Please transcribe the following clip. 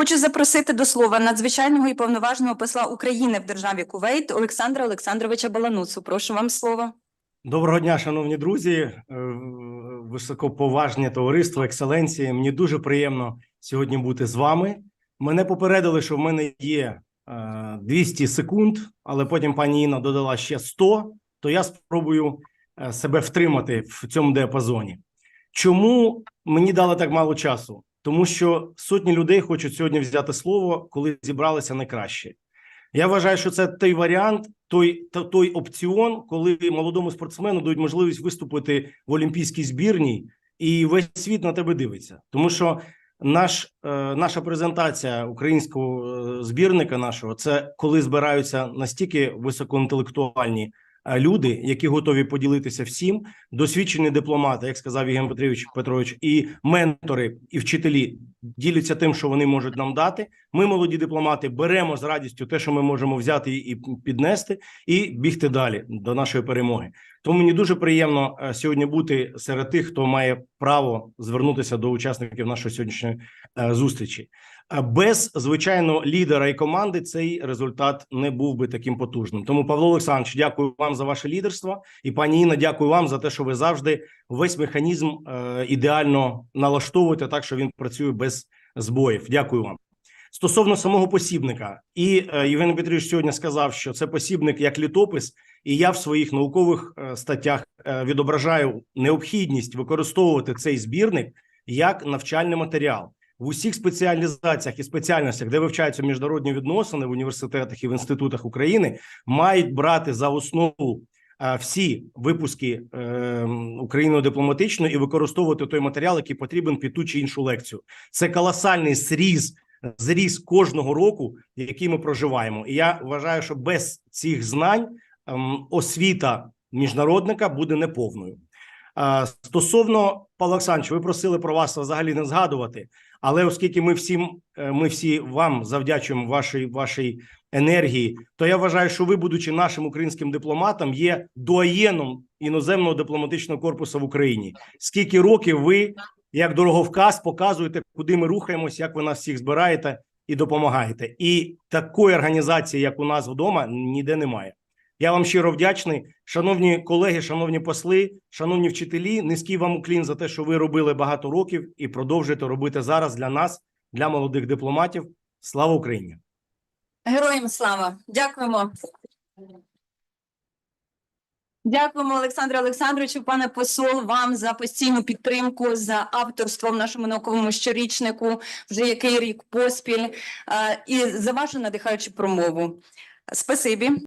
Хочу запросити до слова надзвичайного і повноважного посла України в державі Кувейт Олександра Олександровича Балануцу. Прошу вам слово. Доброго дня, шановні друзі, е, високоповажне товариство, екселенції. Мені дуже приємно сьогодні бути з вами. Мене попередили, що в мене є е, 200 секунд, але потім пані Інна додала ще 100, то я спробую е, себе втримати в цьому діапазоні. Чому мені дали так мало часу? Тому що сотні людей хочуть сьогодні взяти слово, коли зібралися найкраще. Я вважаю, що це той варіант, той той опціон, коли молодому спортсмену дають можливість виступити в олімпійській збірній, і весь світ на тебе дивиться. Тому що наш е, наша презентація українського е, збірника нашого це коли збираються настільки високоінтелектуальні люди, які готові поділитися всім, досвідчені дипломати, як сказав Євген Петрович Петрович, і ментори, і вчителі діляться тим, що вони можуть нам дати. Ми, молоді дипломати, беремо з радістю те, що ми можемо взяти і піднести, і бігти далі до нашої перемоги. Тому мені дуже приємно е, сьогодні бути серед тих, хто має право звернутися до учасників нашої сьогоднішньої е, зустрічі. Без звичайно лідера і команди цей результат не був би таким потужним. Тому, Павло Олександрович, дякую вам за ваше лідерство, і пані Інна, дякую вам за те, що ви завжди весь механізм е, ідеально налаштовуєте так, що він працює без збоїв. Дякую вам. Стосовно самого посібника, і е, Євген Петрович сьогодні сказав, що це посібник як літопис, і я в своїх наукових е, статтях відображаю необхідність використовувати цей збірник як навчальний матеріал в усіх спеціалізаціях і спеціальностях, де вивчаються міжнародні відносини в університетах і в інститутах України, мають брати за основу е, всі випуски е, Україною дипломатичної і використовувати той матеріал, який потрібен під ту чи іншу лекцію. Це колосальний зріз зріз кожного року, який ми проживаємо. І я вважаю, що без цих знань ем, освіта міжнародника буде неповною. Е, Стосовно Павла Олександрович, ви просили про вас взагалі не згадувати, але оскільки ми всім, е, ми всі вам завдячуємо вашій вашій енергії, то я вважаю, що ви, будучи нашим українським дипломатом, є доаєном іноземного дипломатичного корпусу в Україні. Скільки років ви як дороговказ показуєте, куди ми рухаємось, як ви нас всіх збираєте і допомагаєте. І такої організації, як у нас вдома, ніде немає. Я вам щиро вдячний, шановні колеги, шановні посли, шановні вчителі. Низький вам уклін за те, що ви робили багато років і продовжуєте робити зараз для нас, для молодих дипломатів. Слава Україні! Героям слава! Дякуємо. Дякуємо, Олександре Олександровичу, пане посол, вам за постійну підтримку, за авторство в нашому науковому щорічнику, вже який рік поспіль, е, і за вашу надихаючу промову. Спасибі.